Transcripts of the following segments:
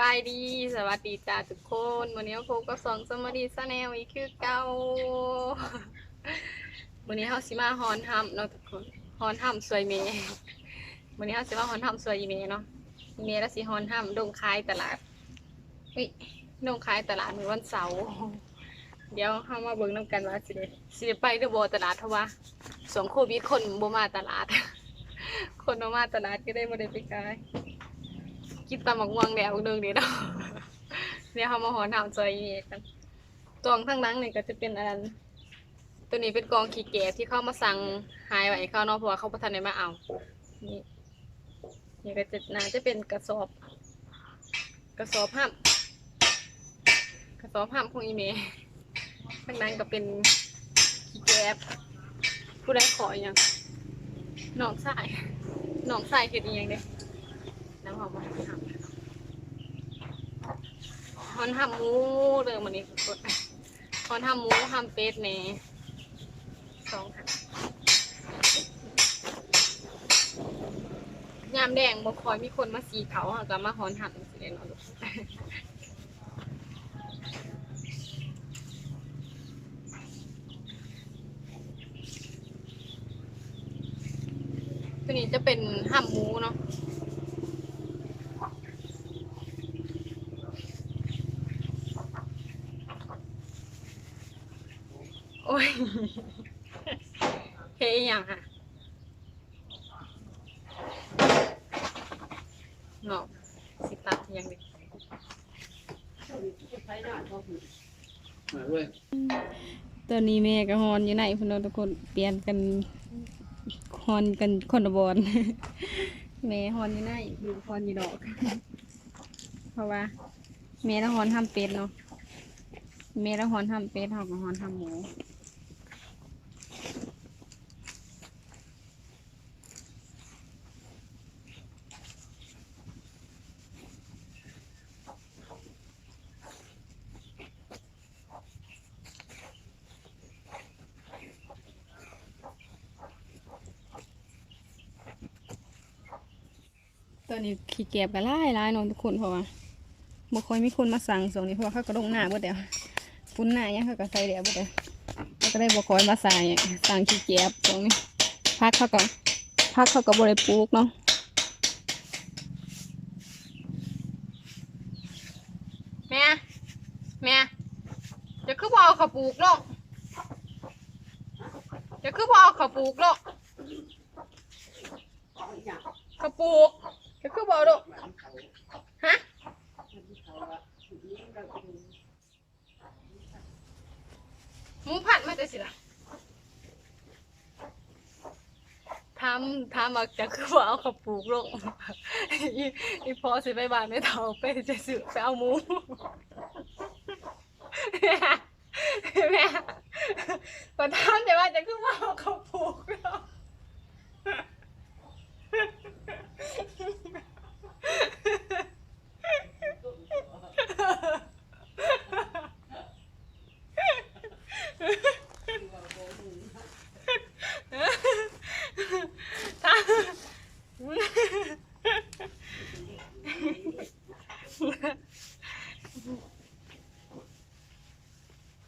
บายดีสวัสดีจ้าทุกคนวันนี้พบกับสองสมดีซาแนลอีกคือเก่าวันนี้เฮาสิมาฮอนทำเนาะทุกคนฮอนทำสวยเมย์วันนี้เฮาสิมาฮอนทำสวยอีเมย์เนาะอีเมย์แล้วสิฮอนทำดงคายตลาดวิดงคายตลาดมือวันเสาร์เดี๋ยวเฮามาเบิ่งนํกันว่าสิได้สิได้ไปหรือบ่ตลาดเพราะว่าสวงโควิดคนบ่มาตลาด คนบ่มาตลาดก็ได้บ่ได้ไปขาย กินตำบักม่วงแดดเดิงเดียวเนาะเนี่ยเขามาหอนทำซอยนี้กันกองทั้งนั้นนี่ยก็จะเป็นอันนั้นตัวนี้เป็นกองขี้แก่ที่เขามาสั่งหายไว้ให้เขาเนาะเพราะว่าเขาประทันได้มาเอา นี่นี่ก็จะน่าจะเป็นกระสอบ กระสอบห้ามกระสอบห้ามของอีเมย์ทั้งนั้นก็เป็นขี้แก่ผู้ใดขออย่างหนองสายหนองสายเห็ดอีหยังเด้ น้ำหอมมาทำฮอนทำหมูเลยมันนี้กดฮอนทำหมูทำเป็ดเน่สองค่ะยามแดงบ่คอยมีคนมาสีเขาค่ะก็มาฮอนทำสิเดนเอาลูกตัวนี้จะเป็นห้ามมูเนาะ โอ้ย เฮ้ ยยังค่ะเนาะสิตัดยังดิมาด้วยตอนนี้แม่กับฮอนอยู่ไหนพุ่นเนาะทุกคนเปลี่ยนกันฮอนกันคนละบอลแม่ฮอนอยู่ไหนลูกฮอนอยู่ดอก เพราะว่าแม่ต้องฮอนทำเป็ดเนาะแม่ต้องฮอนทำเป็ดเฮาก็ฮอนทำหมู ตอนนี้ขี้เกียจกันไล่ไล่นอนทุกคนเพราะว่าบ่ค่อยมีคนมาสั่งส่งนี้เพราะว่าเขากระดงหน้าบิดเดียวฟุ้นหน้ายังเขาก็ใส่เดียวบิดเดียวแล้วก็ได้บ่ค่อยมาสั่งสั่งขี้เกียจตรงนี้พักเขาก็พักเขาก็บ่ได้ปลูกเนาะแม่แม่จะคือบ่เอาเขาปลูกลงจะคือบ่เอาเขาปลูกลงเขาปลูก คือบ่เอาลงฮะหมูผัดมาแต่สิล่ะทำทำมาจากคือว่าเอาขับปลูกลงอีพอสิไปบ้านไม่เท่าไปจะสืบไปเอาหมูแม่แม่ก็ทำแต่ว่าจะคือว่าเอาขับปลูกลง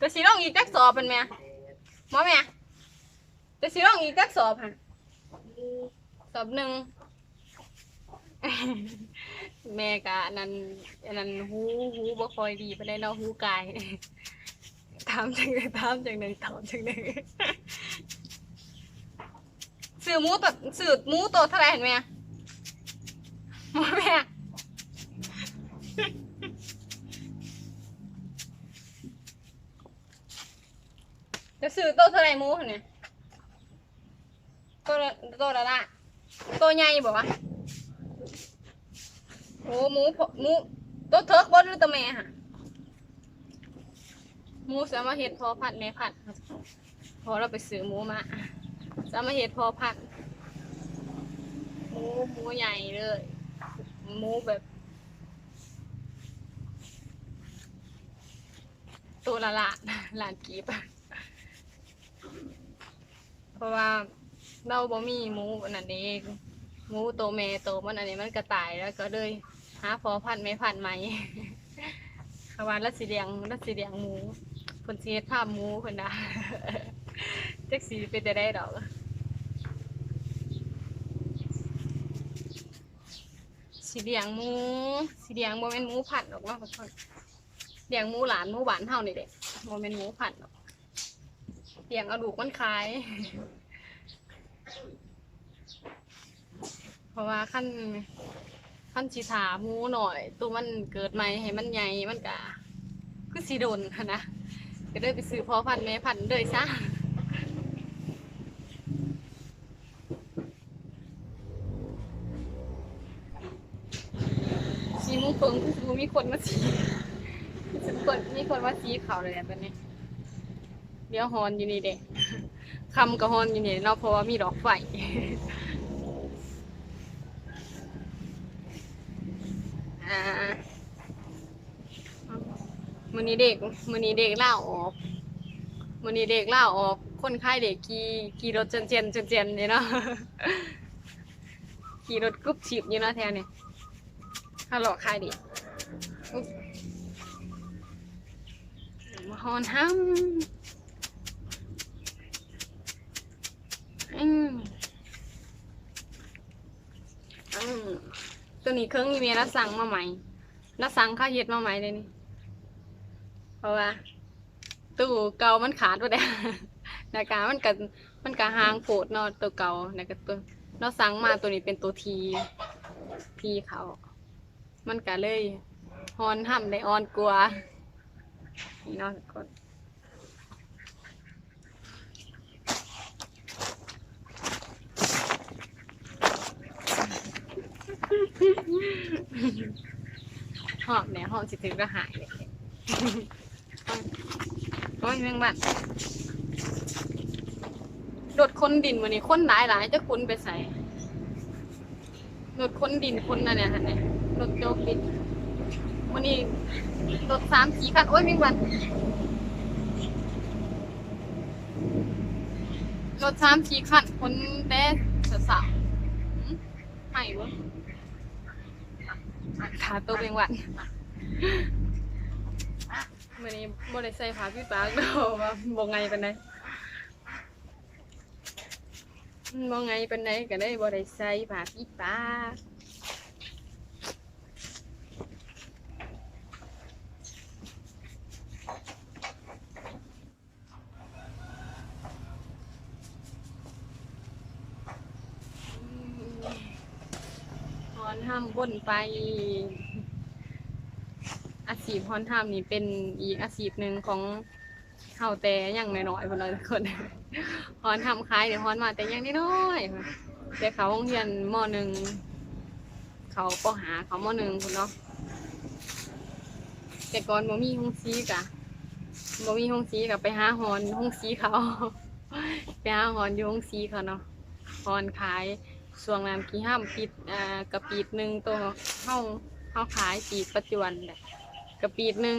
จะสีร่ อีกจักสอบเป็นแม่หมอแม่จะสีร่องอีกจักสอบฮะสอบหนึ่งแม่กะอันนั้นอันนั้นหูหูบ่คอยดีไปได้เนาะหูกายถามจังเลยถามจังเลยตอบจังเลยซื้อมูตัวซื้อมูตัวเท่าไหร่เห็นไหมหมอแม่ จะซื้อตัวเท่าไรหมูเห็นไหมตัวละตัวละละตัวใหญ่บอกว่าโอ้หมูพอหมูตัวเทิร์กบดหรือตัวแม่ฮะหมูสามารถเห็ดพอพัดแม่พัดครับพอเราไปซื้อหมูมาสามารถเห็ดพอพัดหมูหมูใหญ่เลยหมูแบบตัวละละลานกีบ เพราะว่าเราบ่มีหมูอันนั้นเองหมูโตวแม่โตวมันอันนี้มันกระต่ายแล้วก็เลยหาพอพันธุ์ไม่พันธุ์ไหมคาวารัสสีเลียงรัสสีเลียงหมูเพิ่นสิเฮ็ดภาพหมูเพิ่นนะ จักสีเป็นจะได้ดอกสีเลียงหมูสีเลียงบ่แม่นหมูผัดหรอกเนาคนเลียงหมูหลานหมูหวานเฮานี่แหละบ่แม่นหมูผัดหรอก เลี้ยงเอาลูกมันขาย เพราะว่าขั้นขั้นชีถาหมูหน่อย ตัวมันเกิดใหม่ให้มันใหญ่มันกะคือสีโดนนนะก็เลยไปซื้อพอพันแม่พันเลยซะสีหมูเพิงคือมีคนมาสีคือคนมีคนมาสีเขาเลยอะตอนนี้ เดี๋ยวฮอนอยู่นี่เด็กคำกับฮอนอยู่นี่เนาะเพราะว่ามีดอกไฟอ่ามือนี้เด็กมือนี้เด็กเล่าออกมือนี้เด็กเล่าออก คนไข้เด็กขี่ขี่รถเจนเจนเจนเจนนี่เนาะขี่รถกรุ๊บฉีบอยู่เนาะแถวนี้ถ้าหลอกใครดิอุ๊บมาฮอนห้ำอืมอืม ตัวนี้เครื่องมีเมียรับสั่งมาใหม่รับสั่งค่าเฮ็ดมาใหม่เลยนี่ เพราะว่า ตู้เก่ามันขาดไปแล้วนาการมันก็มันก็ห่างโผดเนาะตัวเก่านะก็ตัวเราสั่งมาตัวนี้เป็นตัวทีทีเขา มันก็เลยฮอนห้ำได้ออนกลัวนี่เนาะทุกคน หอบเนี่ยหอบสิถึงก็หายเลยโอ้ยแมงบัดรถคนดินวันนี้คนหลายหลายจะคุณไปใส่รถคนดินคนนั่นเนี่ยฮะเนี่ยรถโจกดินวันนี้รถสามสี่คันโอ้ยแมงบัดรถสามสี่คันคนแต่สาวๆหืมให้เบ่ ขาตัวเป็นหวัดมื่อนี้บริใส่ผ้าพี่ปากดอกว่าบ่ไงเป็นไงบ่ไงเป็นไงก็ได้บริใส่ผ้าพี่ปาก ฮอนห้ามบ่นไป อาชีพฮอนทามนี่เป็นอีกอาชีพหนึ่งของเฮาแต่ยังน้อยๆพุ่นลยทุกคนฮอนทำขายเดี๋ยวฮอนมาแต่ยังน้อยๆแต่เขาโรงเรียนมหนึ่งเขาปหาเขามหนึ่งคุณเนาะแต่ก่อนบ่มีห้องซีกะบ่มีห้องซีกะไปหาฮอนห้องซีเขาไปหาฮอนอยู่ห้องซีเขาเนาะฮอนขาย ช่วงนั้นกี่ห้ามปิดอ่ากระปีดหนึ่งตัวเฮาเฮาขายปีดปัจจุบันแหละกระปีดหนึ่ง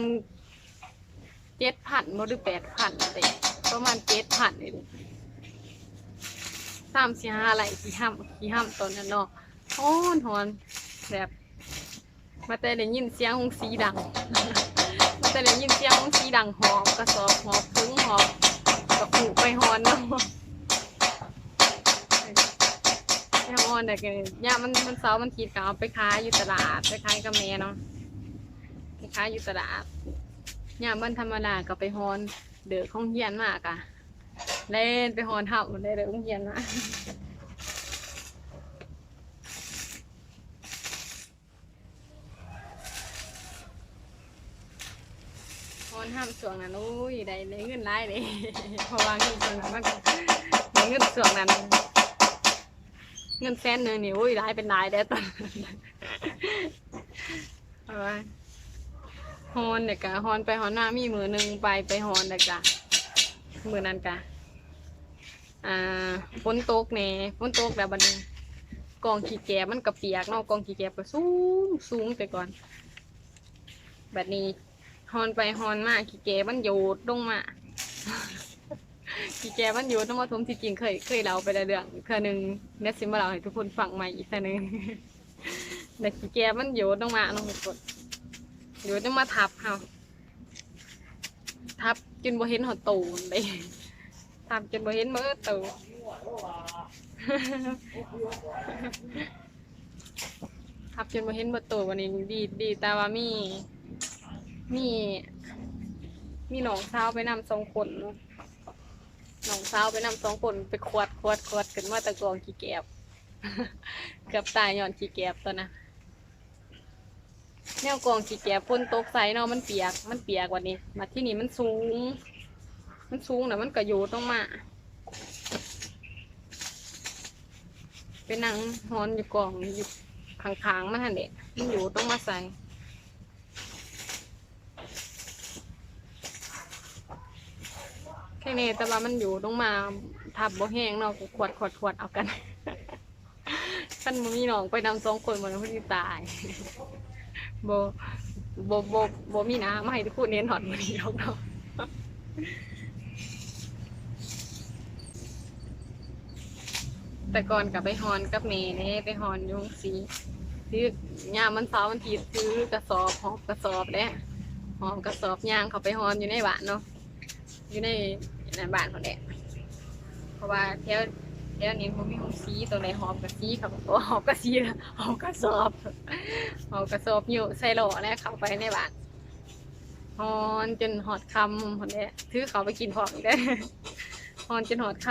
เจ็ดพันบ่หรือแปดพันแต่ประมาณเจ็ดพันนี่สามสี่ห้าไหลขี้ห้ำขี้ห้ำตอนนั้นเนาะฮอนฮอนแบบมาแต่ได้ยินเสียงหงสีดัง มาแต่ได้ยินเสียงหงสีดังหอบกระสอบหอบพึ่งหอบกระปุกไปฮอนเนาะ ไปฮอนแต่ก็ย่ามันมันเสาร์มันขีดก็เอาไปขายอยู่ตลาดไปขายกับแม่เนาะไปขายอยู่ตลาดยามันธรรมดาก็ไปฮอนเดือของเฮียนมากอะเล่นไปฮอนเท่าได้เดือของเฮียนมาฮอนห้ามส่วงนั้นอุ้ยได้ได้เงินได้เลยพราะว่าเงินส่วงนั้นมันได้เงินส่วงนั้น เงินแสนหนึ่งนี่อุ้ยได้เป็นนายได้ตอนนั้นเอาไว้ฮอนเด็กกะฮอนไปฮอนหน้ามีมือหนึ่งไปไปฮอนเด็กกะมือนั้นกะอ่าฝนตกแหน่ฝนตกแบบบัดนี้กองขี้แกบมันกระเปียกเนาะกองขี้แกบก็สูงสูงแต่ก่อนแบบนี้ฮอนไปฮอนมาขี้แกบมันโยดลงมา ขี้แกบมันโยดลงมาทุ่มที่จริงเคยเคยเล่าไปแล้วเรื่องเทื่อหนึ่งเดี๋ยวสิมาเล่าให้ทุกคนฟังใหม่อีกเทื่อหนึงเด็กขี้แกมันโยนลงมาลงทุกคนโยนลงมาทับเฮาทับจนบ่เห็นหอตูนเลยทับจนบ่เห็นมือตูทับจนบ่เห็นบ่ตูวันนี้ดีดีแต่ว่ามีมีมีหนองสาไปนำสองคนเนาะ นองสาวไปนำสองคนไปควดควดควดขึ้นมาตะกรองขี้แกบเกือบตายย้อนขี้แกบตัวนะแนวกองขี้แกบพ่นตกใส่เนาะมันเปียกมันเปียกกว่านี้ มาที่นี่มันสูง มันสูงนะมันกระโยดต้องมาไปนั่งฮอนอยู่กองอยู่ข้างๆมันหันเด็มันอยู่ต้องมาใส่ แค่นี้แต่ว่ามันอยู่ต้องมาทับบ่แห้งเนาะขวดขวดขวดเอากันท่านมีน้องไปนำสองคนมันเพิ่ตายโบโบโบโบมีน้ำมาให้ทุกคนเน้นหอดมันนี้หรอกเนาะแต่ก่อนกับไปฮอนกับเมย์เนี่ยไปฮอนยุงสีซื้อยามมันเสาร์วันทิตย์ซื้อกระสอบหอบกระสอบเนี่ยหอบกระสอบยางเขาไปฮอนอยู่ในบ้านเนาะ อยู่ในในบ้านเขาแหละเพราะว่าแถวแถวนี้ผมมีห้องซีตัวไหนหอบกระซีเขาบอกว่าหอบกระซีนะหอบกระสอบหอบกระสอบอยู่ใส่หล่อแล้วเข้าไปในบ้านฮอนจนหอดคำคนเนี้ยถือเขาไปกินพร้อมอีกได้ฮอนจนหอดค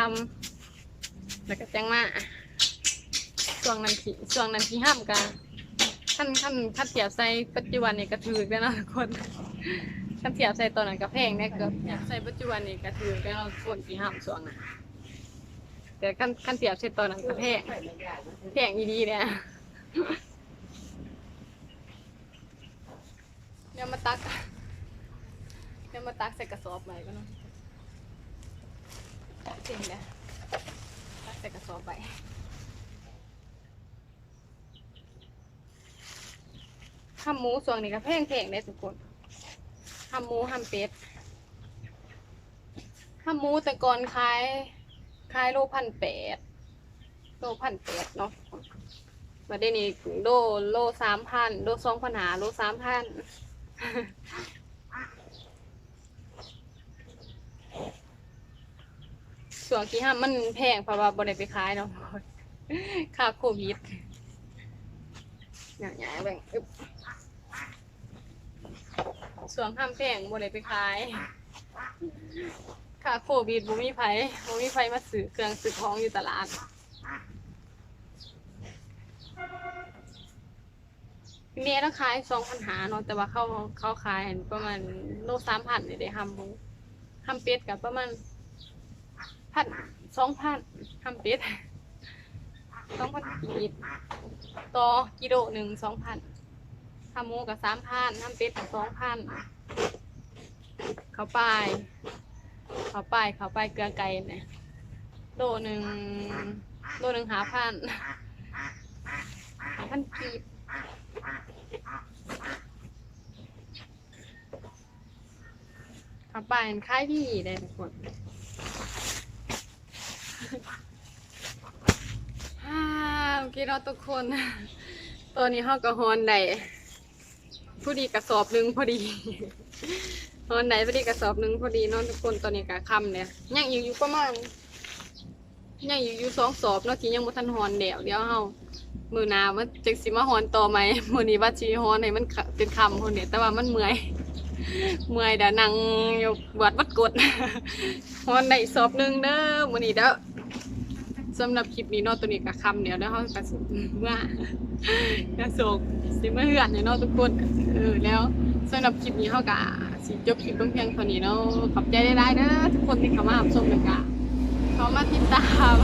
ำแล้วก็แจังมาช่วงนั้นที่ช่วงนั้นที่ห้ามกันขั้นขั้นขั้นเทียบใส่ปัจจุบันนี่ก็ถือกันนะทุกคน คันเทียบใส่ตอนนั้นก็แพงได้เกือบใส่ปัจจุบันนี่ก็ถือกันเราส่วนที่ห้ามส่วงนะแต่คันคันเทียบใส่ตอนนั้นก็แพงแพงอีดีเนี่ยเดี๋ยวมาตักเดี๋ยวมาตักใส่กระสอบไปก็เนาะเจ๋งเลยตักใส่กระสอบไปข้าวหมูส่วนนี้ก็แพงแพงได้ทุกคน ทำหมูทำเป็ดทำหมูแต่ก่อนขายขายโลพันแปดโลพันแปดเนาะมาได้นี่โลโลสามพันโลสองพันหาโลสามพันส่วนที่ห้ามมันแพงเพราะว่าบ่ได้ไปขายเนาะค่าโควิดอย่างเงี้ยแบ่งอึ๊บ สวนห้ามแพงบ่ได้ไปขายค่าโควิดบ่มีไผบ่มีไผมาซื้อเครื่องซื้อของอยู่ตลาดเมียต้องขายสองพันหาเนาะแต่ว่าเขาเขาขายประมาณโลสามพันเนี่ยได้ฮัมบูฮัมเป็ดกับประมาณพันสองพันฮัมเป็ดสองพันกีดต่อกิโลหนึ่งสองพัน ทำหมูกับสามพันทำเป็ดกับสองพันเขาไปเขาไปเขาไปเกลือไก่เนี่ยโลหนึ่งโลหนึ่งหาพันหาพันกีบเขาไปค่ายที่ได้ทุกคนฮ่าโอเคเราทุกคน ตัวนี้เขาก็ฮอนได้ พอดีกระสอบหนึ่งพอดีตอนไหนพอดีกระสอบหนึ่งพอดีนอนทุกคนตอนนี้กะคำเนี่ยยังอยู่อยู่ประมาณยังอยู่อยู่สองสอบเนาะที่ยังบ่ทันฮอนเดี๋ยวเดี๋ยวเฮามือนามันจักสิมาฮอนต่อไหมมื้อนี้ว่าสิฮอนให้มันเป็นคำคนเนี่ยแต่ว่ามันเมื่อยเมื่อยเดี๋ยวนั่งอยู่บวดวัดกดฮอนได้สอบหนึ่งเด้อมื้อนี้เด้อ สำหรับคลิปนี้เนาะตัวนี้กะคำเดี๋ยวเด้อเฮาก็สิเมื่อกระโศกสิเมาเหือนเนี่ยเนาะทุกคนเออแล้วสำหรับคลิปนี้เขากะสิจบคลิปลงเพียงเท่านี้เนาะขอบใจได้ได้เด้อทุกคนที่เข้ามารับชมกันกะเขามาติดตาม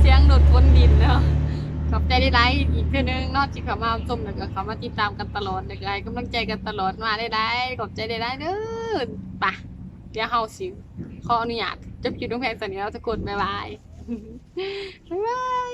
เสียงโดดพ้นดินเนาะขอบใจได้ได้อีกเท่านึงนอกจากเข้ามารับชมแล้วก็เข้ามาติดตามกันตลอดเลยให้กำลังใจกันตลอดมาได้ได้ขอบใจได้ได้เด้อไปะเดี๋ยวเฮาสิขออนุญาต จบคลิปลงแพงเท่านี้เราจะกดบ๊ายบายบ๊ายบาย